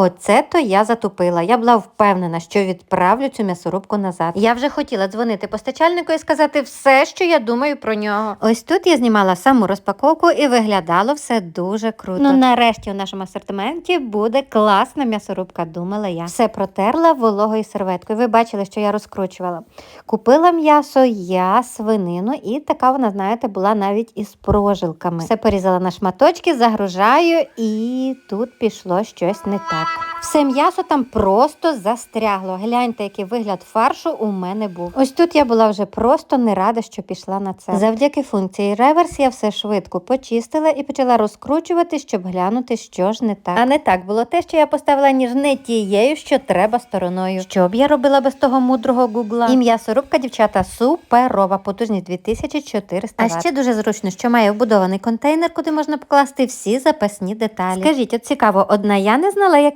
Оце то я затупила. Я була впевнена, що відправлю цю м'ясорубку назад. Я вже хотіла дзвонити постачальнику і сказати все, що я думаю про нього. Ось тут я знімала саму розпаковку і виглядало все дуже круто. Ну нарешті у нашому асортименті буде класна м'ясорубка, думала я. Все протерла вологою серветкою. Ви бачили, що я розкручувала. Купила м'ясо, я свинину, і така вона, знаєте, була навіть із прожилками. Все порізала на шматочки, загружаю, і тут пішло щось не так. Все м'ясо там просто застрягло. Гляньте, який вигляд фаршу у мене був. Ось тут я була вже просто не рада, що пішла на це. Завдяки функції реверс я все швидко почистила і почала розкручувати, щоб глянути, що ж не так. А не так було те, що я поставила ніж не тією, що треба стороною. Що б я робила без того мудрого гугла? І м'ясорубка, дівчата, суперова, потужність 2400 А ще дуже зручно, що має вбудований контейнер, куди можна покласти всі запасні деталі. Скажіть, от цікаво, одна я не знала, як